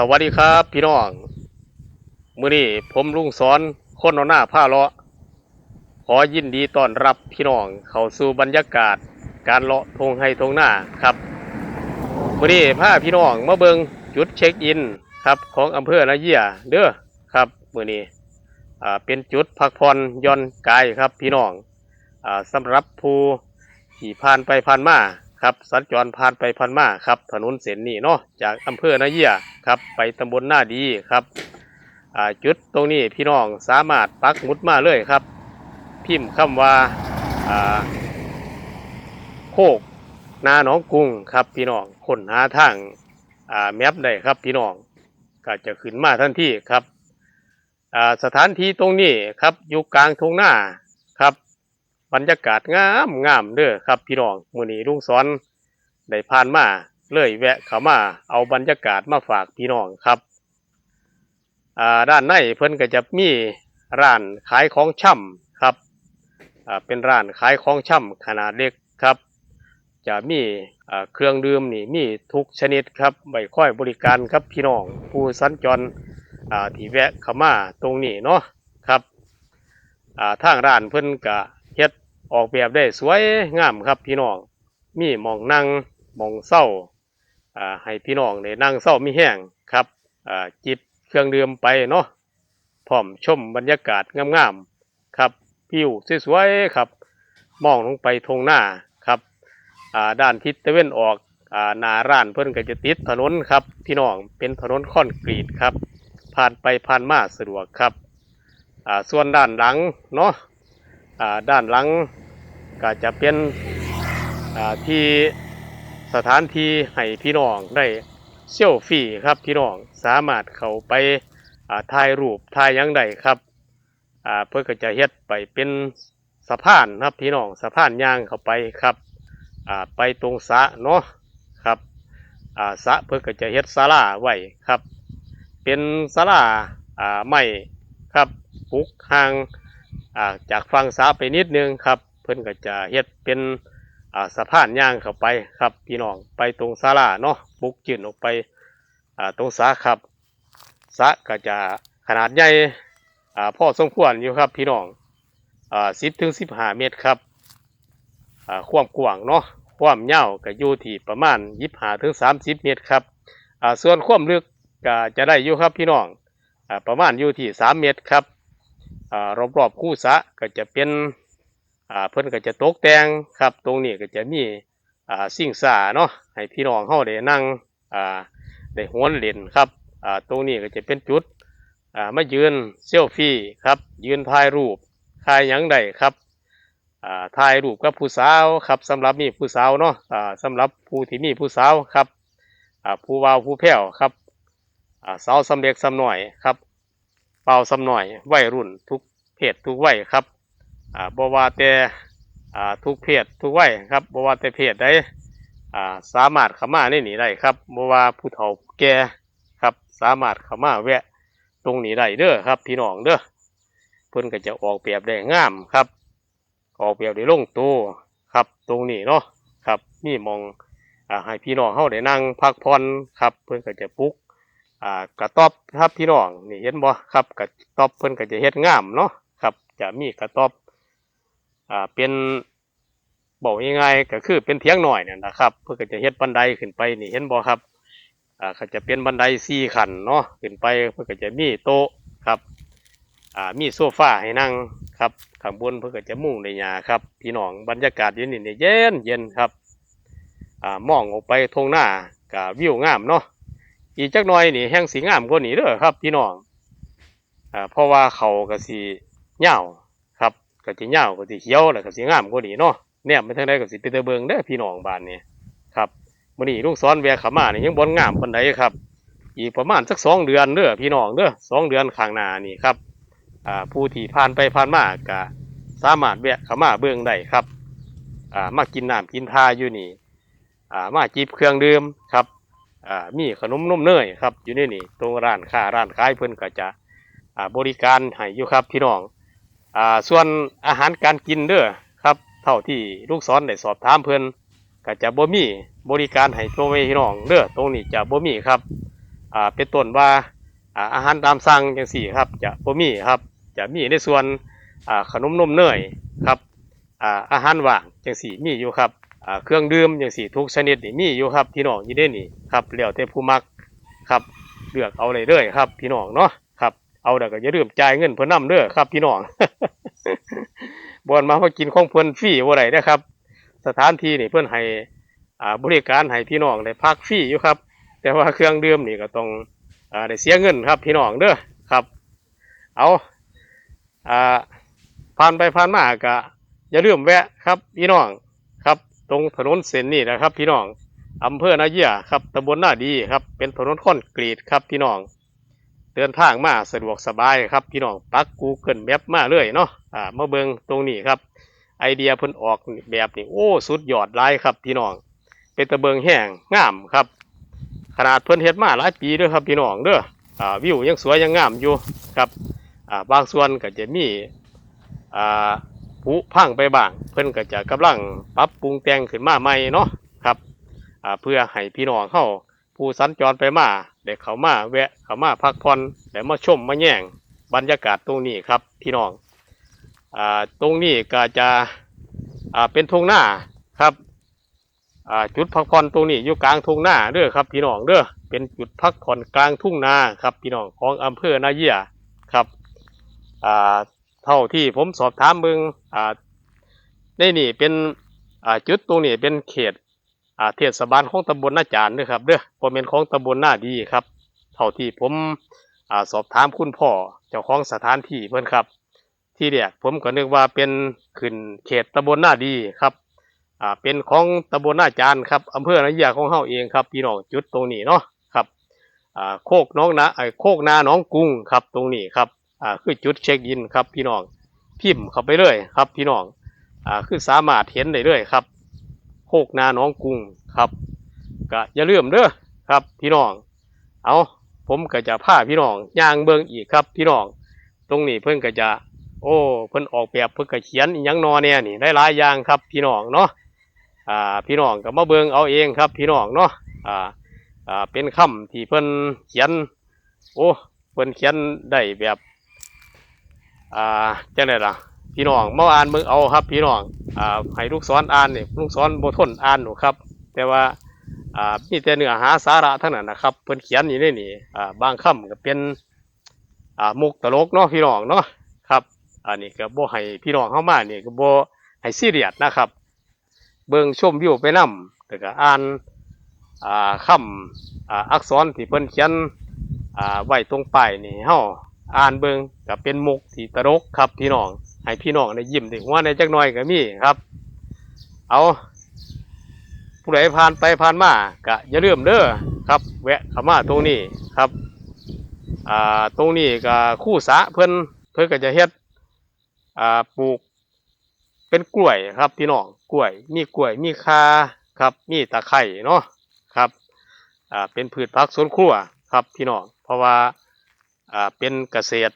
สวัสดีครับ พี่น้อง มื้อนี้ผมลุงสอนคนหน้าผ้าเลาะ ขอยินดีต้อนรับพี่น้องเข้าสู่บรรยากาศ การเลาะทงไห้ทงหน้าครับ มื้อนี้พาพี่น้องมาเบิงจุดเช็คอินครับของอำเภอนาเยียเด้อครับมื้อนี้อ่าเป็นจุดพักผ่อนย่อนกายครับพี่น้องอ่าสำหรับผู้ที่ผ่านไปผ่านมา ครับสัญจรผ่านไปผ่านมาครับถนนเส้นนี้เนาะจากอำเภอนาเยียครับไปตำบลหน้าดีครับจุดตรงนี้พี่น้องสามารถปักหมุดมาเลยครับ พิมพ์คำว่าโคกนาหนองกรุงครับพี่น้องค้นหาทางแมปได้ครับพี่น้องก็จะขึ้นมาทันทีครับสถานที่ตรงนี้ครับอยู่กลางทุ่งนา บรรยากาศงามงามเด้อครับพี่น้องมื้อนี้ลุงสอนได้ผ่านมาเลยแวะเข้ามาเอาบรรยากาศมาฝากพี่น้องครับอ่าด้านในเพิ่นก็จะมีร้านขายของช่ำครับอ่าเป็นร้านขายของช่ำขนาดเล็กครับ จะมีอ่าเครื่องดื่มนี่มีทุกชนิดครับไว้ค่อยบริการครับพี่น้องผู้สัญจรอ่าที่แวะเข้ามาตรงนี้เนาะครับอ่าทางร้านเพิ่นก็ ออกแบบได้สวยงามครับพี่น้อง มีมองนั่งมองเศร้าให้พี่น้องได้นั่งเศร้ามีแห้งครับจิบเครื่องดื่มไปเนาะพร้อมชมบรรยากาศงามๆครับวิวสวยๆครับ มองลงไปทงหน้าครับด้านทิศตะเวนออกอ่าหนาร้านเพิ่นก็จะติดถนนครับ พี่น้องเป็นถนนคอนกรีตครับ ผ่านไปผ่านมาสะดวกครับส่วนด้านหลังเนาะ ด้านหลังก็จะเป็นที่สถานที่ให้พี่น้องได้เซลฟี่ครับพี่น้องสามารถเข้าไปาถ่ายรูปถ่ายยังไดครับเพื่อก็จะเฮ็ดไปเป็นสะพานครับพี่น้องสะพานยางเข้าไปครับไปตรงสะเนาะครับสะเพื่อก็จะเฮ็ดศาลาไว้ครับ เป็นศาลาอ่าไม้ครับปลูกห่าง จากฝั่งสระไปนิดนึงครับ เพิ่นก็จะเฮ็ดเป็นสะพานย่างเข้าไปครับ พี่น้องไปตรงศาลาเนาะปลูกจืนออกไปตรงสระครับสะก็จะขนาดใหญ่อ่อสมควรอยู่ครับพี่น้องสิบถึงสิบห้าเมตรครับความกว้างเนาะความยาวก็อยู่ที่ประมาณยี่ห้าถึงสามสิบเมตรครับส่วนความลึกก็จะได้อยู่ครับพี่น้องอประมาณอยู่ที่สามเมตรครับ อ่ารอบๆคู่สะก็จะเป็นเพิ่นก็จะตกแต่งครับ ตรงนี้ก็จะมีสิ่งสาเนาะให้พี่น้องเฮาได้นั่งได้หวนเล่นครับตรงนี้ก็จะเป็นจุดมายืนเซลฟี่ครับยืนถ่ายรูปถ่ายยังได้ครับถ่ายรูปกับผู้สาวครับสำหรับมีผู้สาวเนาะอ่าสำหรับผู้ที่มีผู้สาวครับผู้วาวผู้แพ้วครับสาวสำเร็จสำหน่อยครับ เป่าสำหน่อยวัยรุ่นทุกเพศทุกวัยครับอ่าบว่าแต่อ่าทุกเพศทุกวัยครับบว่าแต่เพศใดอ่าสามารถเข้ามาในนี้ได้ครับบว่าผู้เฒ่าแก่ครับสามารถเข้ามาแวะตรงนี้ได้เด้อครับพี่น้องเด้อเพิ่นก็จะออกแบบได้งามครับ ออกแบบได้ลงตัวครับตรงนี้เนาะครับนี่มองอ่าให้พี่น้องเฮาได้นั่งพักผ่อนครับ เพิ่นก็จะปลุก อ่ากระต๊อบครับพี่น้องนี่เห็นบ่ครับกระต๊อบเพิ่นก็จะเฮ็ดงามเนาะครับ จะมีกระต๊อบอ่าเป็นบอกยังไงายๆก็คือเป็นเถียงหน่อยเนี่ยนะครับ เพิ่นก็จะเฮ็ดบันไดขึ้นไปนี่เห็นบ่ครับอ่าก็จะเป็นบันไดสี่ขั้นเนาะขึ้นไปเพิ่นก็จะมีโต๊ะครับอ่ามีโซฟาให้นั่งครับข้างบนเพื่อก็จะมุ่งในหญ้าครับพี่น้องบรรยากาศอยู่นี่เนี่ยเย็นเย็นครับอ่ามองออกไปทงหน้ากับวิวงามเนาะ อีกจักหน่อยนี่แห้งสีงามกว่านี้เด้อครับ พี่น้องอ่าเพราะว่าเขาก็สีเหย้าครับก็สิเหย้าก็สิเขียวแล้วก็สีงามกว่านี้เนาะเนี่ยไม่ทั้งใดก็สิเป็นตะเบิงเด้อพี่น้องบ้านนี้ครับมื้อนี้ลุงสอนแวขามานี่ยังบ่งามปานใดครับ อีกประมาณสักสองเดือนเด้อพี่น้องเด้อสองเดือนข้างหน้านี่ครับอ่าผู้ที่ผ่านไปผ่านมาก็สามารถแวะขามาเบิ่งได้ครับอ่ามากินน้ำกินทาอยู่นี่อ่ามาจิบเครื่องดื่มครับ อ่ามีขนมนมเนยครับอยู่ในนี่ตรงร้านค้าร้านขายเพิ่นก็จะอ่าบริการให้อยู่ครับพี่น้องอ่าส่วนอาหารการกินเด้อครับเท่าที่ลูกศรได้สอบถามเพิ่นก็จะบ่มีบริการให้พ่อแม่พี่น้องเด้อตรงนี้จะบ่มีครับอ่าเป็นต้นว่าอ่าอาหารตามสั่งจังสี่ครับจะบ่มีครับจะมีในส่วนอ่าขนมนมเนยครับอ่าอาหารว่างจังสี่มีอยู่ครับ เครื่องดื่มจังสี่ทุกชนิดนี่มีอยู่ครับพี่น้องยู่ได้นี่ครับแล้วแต่ผู้มักครับเลือกเอาเลยเด้อครับ พี่น้องเนาะครับ เอาแต่ก็อย่าลืมจ่ายเงินเพิ่นนํเด้อครับ พี่น้องบอนมามากินของเพิ่อนฟรีบ่ได้นะครับ สถานที่นี่เพิ่อนให้อ่าบริการให้พี่น้องได้พักฟรีอยู่ครับ แต่ว่าเครื่องดื่มนี่ก็ต้องอ่าได้เสียเงินครับพี่น้องเด้อครับ เอาอ่าผ่านไปผ่านมาก็อย่าลืมแวะครับพี่น้อง ตรงถนนเส้นนี่นะครับ พี่น้องอำเภอนาเยียครับตำบลนาดีครับ เป็นถนนคอนกรีตครับพี่น้องเดินทางมาสะดวกสบายครับ พี่น้องปัก Google Map มาเลยเนาะอ่ามาเบิงตรงนี้ครับ ไอเดียเพิ่นออกแบบนี้โอ้สุดยอดหลายครับ พี่น้องเป็นตะเบิงแห้งงามครับ ขนาดเพิ่นเฮ็ดมาหลายปีเด้อครับพี่น้องเด้ออ่าวิวยังสวยยังงามอยู่ครับอ่าบางส่วนก็จะมีอ่า ผุพังไปบ้าง เพิ่นก็จะกำลังปรับปรุงแต่งขึ้นมาใหม่เนาะครับอ่าเพื่อให้พี่น้องเฮาผู้สัญจรไปมาได้เข้ามาแวะเข้ามาพักผ่อนได้มาชมมาแย่งบรรยากาศตรงนี้ครับพี่น้องอ่าตรงนี้ก็จะอ่าเป็นทุ่งนาครับอ่าจุดพักผ่อนตรงนี้อยู่กลางทุ่งนาเด้อครับ พี่น้องเด้อเป็นจุดพักผ่อนกลางทุ่งนาครับ พี่น้องของอำเภอนาเยียครับอ่า เท่าที่ผมสอบถามเบิงอ่าในนี่เป็นอ่าจุดตรงนี้เป็นเขตอ่าเทศบาลของตำบลนาจานเด้อครับเด้อบ่แม่นของตำบลนาดีครับ เท่าที่ผมอ่าสอบถามคุณพ่อเจ้าของสถานที่เพิ่อนครับ ที่แรกผมก็นึกว่าเป็นขึ้นเขตตำบลนาดีครับอ่าเป็นของตำบลนาจานครับอำเภอนาเยียของเฮาเองครับพี่น้องจุดตรงนี้เนาะครับอ่าโคกน้องนาไอโคกนาน้องกุ้งครับตรงนี้ครับ อ่าคือจุดเช็คอินครับพี่น้องพิมพ์เข้าไปเลยครับพี่น้องอ่าคือสามารถเห็นได้เลยครับโคกนาน้องกุ้งครับก็อย่าลืมเด้อครับพี่น้อง เอาผมก็จะพาพี่น้องย่างเบิ่งอีกครับพี่น้อง ตรงนี้เพิ่นก็จะ โอ้เพิ่นออกแบบเพิ่นก็เขียนยังนอเนี่ยนี่ได้หลายอย่างครับพี่น้องเนาะอ่าพี่น้องก็มาเบิ่งเอาเองครับ พี่น้องเนาะอ่าอ่าเป็นคำที่เพิ่นเขียน โอ้เพิ่นเขียนได้แบบ อ่าจังไดล่ะ พี่น้องเมาอ่านเบิ่งเอาครับ พี่น้องอ่าให้ลูกศรอ่านนี่ลูกศรบ่ทนอ่านหนูครับ แต่ว่าอ่ามีแต่เนื้อหาสาระทั้งนั้นนะครับเพิ่นเขียนอยู่ในนี่อ่าบางคำก็เป็นอ่ามุกตลกเนาะพี่น้องเนาะครับ อันนี้ก็บ่ให้พี่น้องเข้ามานี่ก็บ่ให้ซีเรียสนะครับ เบิ่งชมวิวไปนำแล้วก็อ่านอ่าคำอ่าอักษรที่เพิ่นเขียนอ่าไว้ตรงป้ายนี่เฮา อ่านเบิงก็เป็นมุกที่ตลกครับพี่น้องให้พี่น้องได้ยิ้มได้หัวในจักหน่อยก็มีครับ เอาผู้ใดผ่านไปผ่านมาก็อย่าลืมเด้อครับ แวะเข้ามาตรงนี้ครับอ่าตรงนี้ก็คู่สะเพิ่นเพิ่นก็จะเฮ็ดอ่าปลูกเป็นกล้วยครับพี่น้องกล้วย มีกล้วยมีคาครับ มีตะไคร่เนาะครับอ่าเป็นพืชผักสวนครัวครับพี่น้องเพราะว่า อ่าเป็นเกษตร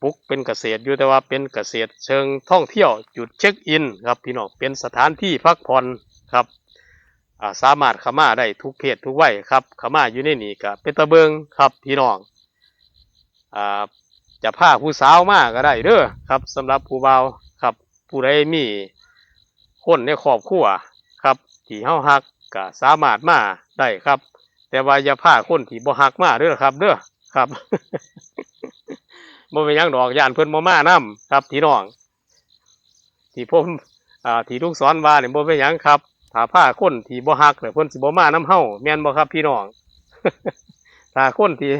ปลูกเป็นเกษตรอยู่แต่ว่าเป็นเกษตรเชิงท่องเที่ยวจุดเช็คอินครับพี่น้องเป็นสถานที่พักผ่อนครับอ่าสามารถข้ามาได้ทุกเพศทุกวัยครับข้ามาอยู่ในนี่ก็เป็นตะเบิงครับพี่น้องอ่าจะพาผู้สาวมาก็ได้เด้อครับสำหรับผู้เบาครับ ผู้ใดมีคนในครอบครัวครับที่เฮาฮักก็สามารถมาได้ครับ แต่ว่าอย่าพาคนที่บ่ฮักมาเด้อครับเด้อ ครับบ่เป็นยังดอกย่านเพิ่อนบ่มานํครับพี่น้องที่ผมอ่าที่ลูกศรว่าเนี่ยบ่เป็นยังครับถ้าพาคนที่บ่ฮักเนี่ยเพิ่อนสิบ่มานํเฮาแม่นบ่ครับ พี่น้องถ้าคนที่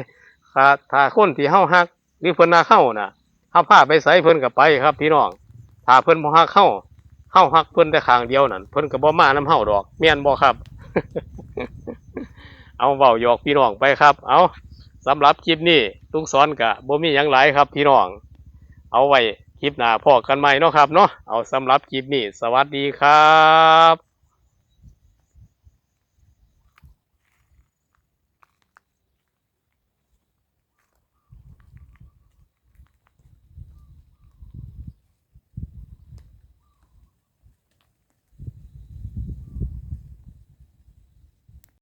ถ้าถ้าคนที่เฮาฮักหรือเพิ่นน่าเข้าน่ะเฮาพาไปไสเพิ่อนก็ไปครับ พี่น้องถ้าเพิ่อนบ่ฮักเฮาเฮาฮักเพิ่อนแต่ข้างเดียวนั่นเพิ่อนก็บ่มานํเฮาดอกแม่นบ่ครับ เอาเว้าหยอกพี่น้องไปครับ เอา สำหรับคลิปนี้ลุงสอนกะบ่มีอย่างไรครับพี่น้อง เอาไว้คลิปหน้าพอกันใหม่เนาะครับเนาะเอาสำหรับคลิปนี้ สวัสดีครับ